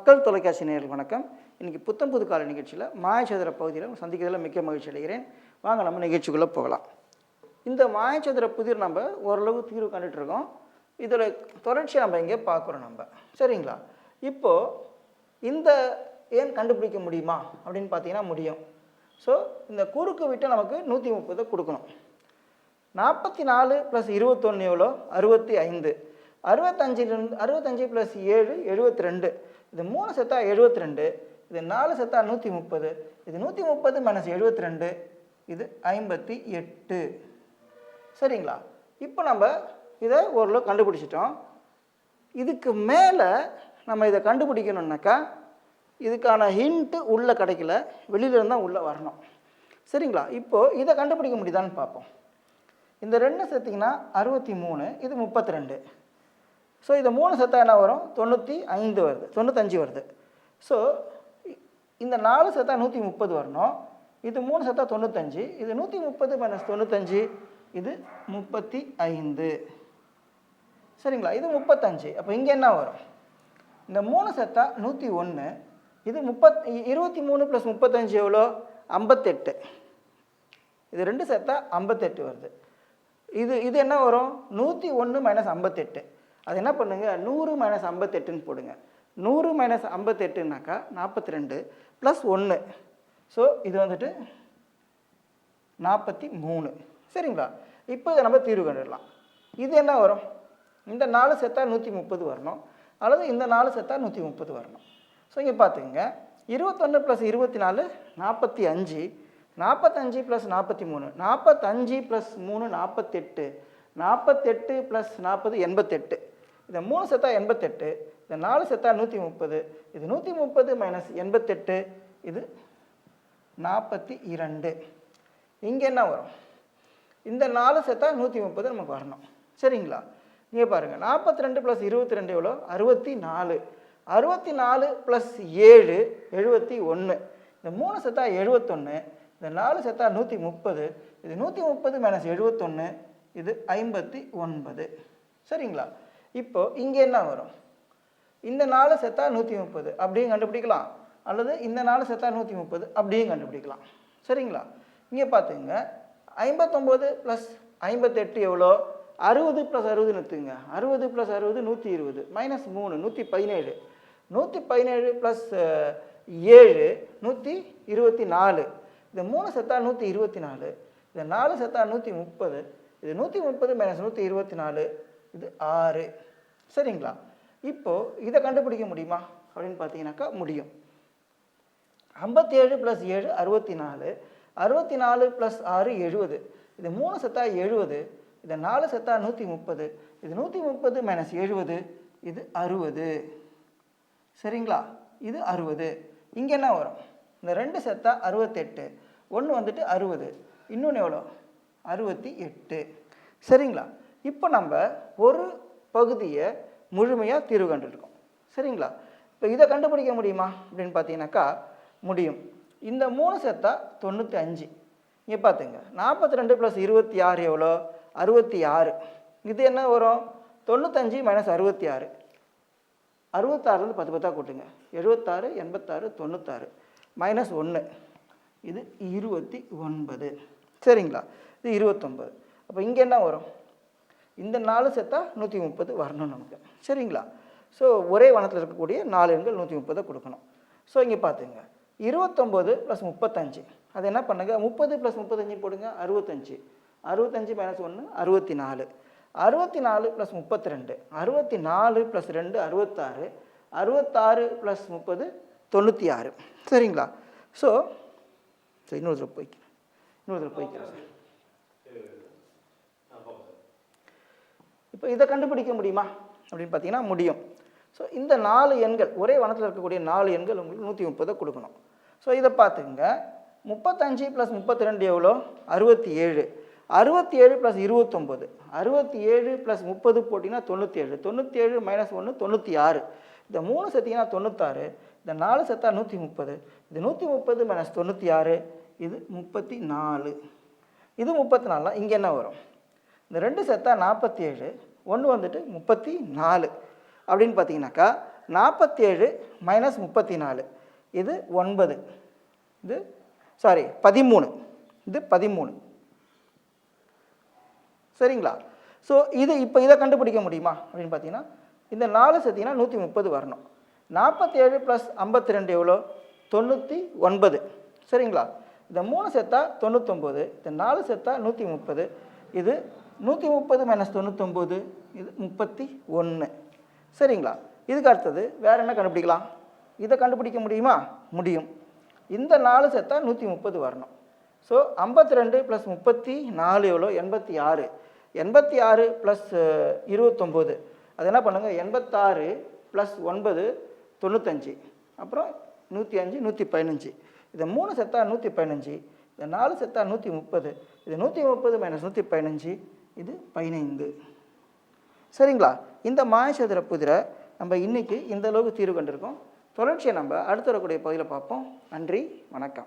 மக்கள் தொலைக்காட்சி நேயர்கள் வணக்கம். இன்றைக்கி புத்தம் புது கால நிகழ்ச்சியில் மாயச்சதுர பகுதியில் சந்திக்கிறதுல மிக்க மகிழ்ச்சி அடைகிறேன். வாங்க நம்ம நிகழ்ச்சிக்குள்ளே போகலாம். இந்த மாயச்சதுர புதிர் நம்ம ஓரளவு தீர்வு கண்டுட்ருக்கோம் இதில் தொடர்ச்சியை நம்ம இங்கே பார்க்குறோம் நம்ம. சரிங்களா? இப்போது இந்த ஏன் கண்டுபிடிக்க முடியுமா? அப்படின்னு பார்த்தீங்கன்னா முடியும். ஸோ இந்த குறுக்கு விட்டு நமக்கு நூற்றி முப்பது கொடுக்கணும். நாற்பத்தி நாலு ப்ளஸ் இருபத்தொன்று எவ்வளோ? அறுபத்தி ஐந்து. அறுபத்தஞ்சிலிருந்து அறுபத்தஞ்சு ப்ளஸ் ஏழு எழுபத்தி ரெண்டு இது மூணு செத்தா எழுபத்தி ரெண்டு இது நாலு செத்தா நூற்றி முப்பது இது நூற்றி முப்பது மைனஸ் எழுபத்தி ரெண்டு இது ஐம்பத்தி எட்டு. சரிங்களா? இப்போ நம்ம இதை ஓரளவு கண்டுபிடிச்சிட்டோம். இதுக்கு மேலே நம்ம இதை கண்டுபிடிக்கணுன்னாக்கா இதுக்கான ஹிண்ட்டு உள்ளே கிடைக்கல வெளியிலேருந்து தான் உள்ளே வரணும். சரிங்களா? இப்போது இதை கண்டுபிடிக்க முடியுதான்னு பார்ப்போம். இந்த ரெண்டு சேர்த்திங்கன்னா அறுபத்தி மூணு இது முப்பத்தி ரெண்டு ஸோ இந்த மூணு செத்தா என்ன வரும்? தொண்ணூற்றி ஐந்து வருது. தொண்ணூத்தஞ்சு வருது. ஸோ இந்த நாலு செத்தா நூற்றி முப்பது வரணும். இது மூணு சத்தா தொண்ணூத்தஞ்சு. இது நூற்றி முப்பது மைனஸ் தொண்ணூத்தஞ்சு இது முப்பத்தி ஐந்து. சரிங்களா? இது முப்பத்தஞ்சு. அப்போ இங்கே என்ன வரும்? இந்த மூணு செத்தா நூற்றி ஒன்று இது முப்பத் இருபத்தி மூணு ப்ளஸ் முப்பத்தஞ்சு எவ்வளோ? ஐம்பத்தெட்டு. இது ரெண்டு சத்தா ஐம்பத்தெட்டு வருது. இது இது என்ன வரும்? நூற்றி ஒன்று மைனஸ் ஐம்பத்தெட்டு. அது என்ன பண்ணுங்க? நூறு மைனஸ் ஐம்பத்தெட்டுன்னு போடுங்க. நூறு மைனஸ் ஐம்பத்தெட்டுனாக்கா நாற்பத்தி ரெண்டு ப்ளஸ் ஒன்று ஸோ இது வந்துட்டு நாற்பத்தி மூணு. சரிங்களா? இப்போ இதை நம்ம தீர்வு கண்டுடலாம். இது என்ன வரும்? இந்த நாலு செத்தா நூற்றி முப்பது வரணும். அல்லது இந்த நாலு செத்தா நூற்றி முப்பது வரணும். ஸோ இங்கே பார்த்துங்க இருபத்தொன்று ப்ளஸ் இருபத்தி நாலு நாற்பத்தி அஞ்சு. நாற்பத்தஞ்சு ப்ளஸ் நாற்பத்தி மூணு. நாற்பத்தஞ்சு ப்ளஸ் மூணு நாற்பத்தெட்டு. நாற்பத்தெட்டு ப்ளஸ் நாற்பது எண்பத்தெட்டு. இந்த மூணு செத்தா எண்பத்தெட்டு இந்த நாலு செத்தா நூற்றி முப்பது இது நூற்றி முப்பது மைனஸ் எண்பத்தெட்டு இது நாற்பத்தி இரண்டு இங்கே என்ன வரும்? இந்த நாலு செத்தா நூற்றி முப்பது நமக்கு வரணும். சரிங்களா? நீங்கள் பாருங்கள் நாற்பத்தி ரெண்டு ப்ளஸ் இருபத்தி ரெண்டு எவ்வளோ அறுபத்தி நாலு அறுபத்தி நாலு ப்ளஸ் ஏழு எழுபத்தி ஒன்று இந்த மூணு செத்தா எழுபத்தொன்று இந்த நாலு செத்தா நூற்றி முப்பது இது நூற்றி முப்பது மைனஸ் எழுபத்தொன்று இது ஐம்பத்தி ஒன்பது. சரிங்களா? இப்போ இங்கே என்ன வரும்? இந்த நாலு செத்தா நூற்றி முப்பது அப்படியும் கண்டுபிடிக்கலாம். அல்லது இந்த நாலு செத்தா நூற்றி முப்பது அப்படியும் கண்டுபிடிக்கலாம். சரிங்களா? இங்கே பார்த்துங்க ஐம்பத்தொம்போது ப்ளஸ் ஐம்பத்தெட்டு எவ்வளோ? அறுபது ப்ளஸ் அறுபது எடுத்துங்க அறுபது ப்ளஸ் அறுபது நூற்றி இருபது மைனஸ் மூணு நூற்றி பதினேழு நூற்றி பதினேழு ப்ளஸ் ஏழு நூற்றி இருபத்தி நாலு இந்த மூணு செத்தா நூற்றி இருபத்தி நாலு இந்த நாலு செத்தா நூற்றி முப்பது இது நூற்றி முப்பது மைனஸ் நூற்றி இருபத்தி நாலு இது ஆறு. சரிங்களா? இப்போது இதை கண்டுபிடிக்க முடியுமா? அப்படின்னு பார்த்தீங்கன்னாக்கா முடியும். ஐம்பத்தேழு ப்ளஸ் ஏழு அறுபத்தி நாலு அறுபத்தி நாலு ப்ளஸ் ஆறு எழுபது. இது மூணு செத்தா எழுபது. இது நாலு செத்தா நூற்றி முப்பது இது நூற்றி முப்பது மைனஸ் எழுபது. இது அறுபது. சரிங்களா? இது அறுபது. இங்கே என்ன வரும்? இந்த ரெண்டு செத்தா அறுபத்தெட்டு. ஒன்று வந்துட்டு அறுபது. இன்னொன்று எவ்வளோ அறுபத்தி எட்டு. சரிங்களா? இப்போ நம்ம ஒரு பகுதியை முழுமையாக தீர்வு கண்டுருக்கோம் சரிங்களா? இப்போ இதை கண்டுபிடிக்க முடியுமா? அப்படின்னு பார்த்தீங்கன்னாக்கா முடியும். இந்த மூணு சேர்த்தா தொண்ணூற்றி அஞ்சு. இங்கே பார்த்துங்க நாற்பத்தி ரெண்டு ப்ளஸ் இருபத்தி ஆறு எவ்வளோ? அறுபத்தி ஆறு. இது என்ன வரும்? தொண்ணூத்தஞ்சு மைனஸ் அறுபத்தி ஆறு. அறுபத்தாறுலேருந்து பத்து பத்தாக கூட்டுங்க. எழுபத்தாறு எண்பத்தாறு தொண்ணூத்தாறு. மைனஸ் ஒன்று இது இருபத்தி ஒன்பது. சரிங்களா? இது இருபத்தொம்பது அப்போ இங்கே என்ன வரும்? இந்த நாலு செத்தா நூற்றி முப்பது வரணும் நமக்கு. சரிங்களா? ஸோ ஒரே வனத்தில் இருக்கக்கூடிய நாலு எண்கள் நூற்றி முப்பதை கொடுக்கணும். ஸோ இங்கே பார்த்துங்க இருபத்தொம்போது ப்ளஸ் முப்பத்தஞ்சு. அது என்ன பண்ணுங்க? முப்பது ப்ளஸ் முப்பத்தஞ்சு போடுங்க அறுபத்தஞ்சு. அறுபத்தஞ்சு மைனஸ் ஒன்று அறுபத்தி நாலு அறுபத்தி நாலு ப்ளஸ் முப்பத்தி ரெண்டு அறுபத்தி நாலு ப்ளஸ் ரெண்டு அறுபத்தாறு. அறுபத்தாறு ப்ளஸ் முப்பது தொண்ணூற்றி ஆறு சரிங்களா ஸோ சரி போய்க்கிறேன். இன்னொருத்தர் போய்க்கிறேன். சார் இப்போ இதை கண்டுபிடிக்க முடியுமா? அப்படின்னு பார்த்தீங்கன்னா முடியும். ஸோ இந்த நாலு எண்கள் ஒரே வனத்தில் இருக்கக்கூடிய நாலு எண்கள் உங்களுக்கு நூற்றி முப்பதை கொடுக்கணும். ஸோ இதை பார்த்துங்க முப்பத்தஞ்சு ப்ளஸ் முப்பத்தி ரெண்டு எவ்வளோ? அறுபத்தி ஏழு அறுபத்தி ஏழு ப்ளஸ் இருபத்தொம்போது. அறுபத்தி ஏழு ப்ளஸ் முப்பது போட்டிங்கன்னா தொண்ணூற்றி ஏழு தொண்ணூற்றி ஏழு மைனஸ் ஒன்று தொண்ணூற்றி ஆறு இந்த மூணு செத்திங்கன்னா தொண்ணூத்தாறு. இந்த நாலு செத்தா நூற்றி முப்பது. இது நூற்றி முப்பது மைனஸ் தொண்ணூற்றி ஆறு இது முப்பத்தி நாலு. இது முப்பத்தி நாலாம் இங்கே என்ன வரும்? இந்த ரெண்டு சேர்த்தா நாற்பத்தி ஏழு ஒன்று வந்துட்டு முப்பத்தி நாலு அப்படின்னு பார்த்தீங்கன்னாக்கா நாற்பத்தேழு மைனஸ் முப்பத்தி நாலு இது ஒன்பது. இது சாரி பதிமூணு. இது பதிமூணு. சரிங்களா? ஸோ இது இப்போ இதை கண்டுபிடிக்க முடியுமா? அப்படின்னு பார்த்தீங்கன்னா இந்த நாலு சேர்த்திங்கன்னா நூற்றி முப்பது வரணும். நாற்பத்தேழு ப்ளஸ் ஐம்பத்தி ரெண்டு எவ்வளோ? தொண்ணூற்றி ஒன்பது. சரிங்களா? இந்த மூணு சேர்த்தா தொண்ணூத்தொம்பது இந்த நாலு சேர்த்தா நூற்றி முப்பது. இது நூற்றி முப்பது மைனஸ் தொண்ணூத்தொம்பது இது முப்பத்தி ஒன்று சரிங்களா? இதுக்கு அடுத்தது வேறு என்ன கண்டுபிடிக்கலாம்? இதை கண்டுபிடிக்க முடியுமா? முடியும். இந்த நாலு சேர்த்தா நூற்றி முப்பது வரணும். ஸோ ஐம்பத்தி ரெண்டு ப்ளஸ் முப்பத்தி நாலு எவ்வளோ? எண்பத்தி ஆறு. எண்பத்தி ஆறு ப்ளஸ் இருபத்தொம்போது அது என்ன பண்ணுங்கள் எண்பத்தாறு ப்ளஸ் ஒன்பது தொண்ணூத்தஞ்சு. அப்புறம் நூற்றி அஞ்சு நூற்றி பதினஞ்சு. இதை மூணு செத்தா நூற்றி பதினஞ்சு. இந்த நாலு செத்தா நூற்றி முப்பது. இது நூற்றி முப்பது மைனஸ் நூற்றி பதினஞ்சு. இது பதினைந்து. சரிங்களா? இந்த மாயசதுர புதிரை நம்ம இன்னைக்கு இந்த அளவுக்கு தீர்வு கண்டிருக்கோம். தொடர்ச்சியை நம்ம அடுத்த வரக்கூடிய பகுதியில் பார்ப்போம். நன்றி வணக்கம்.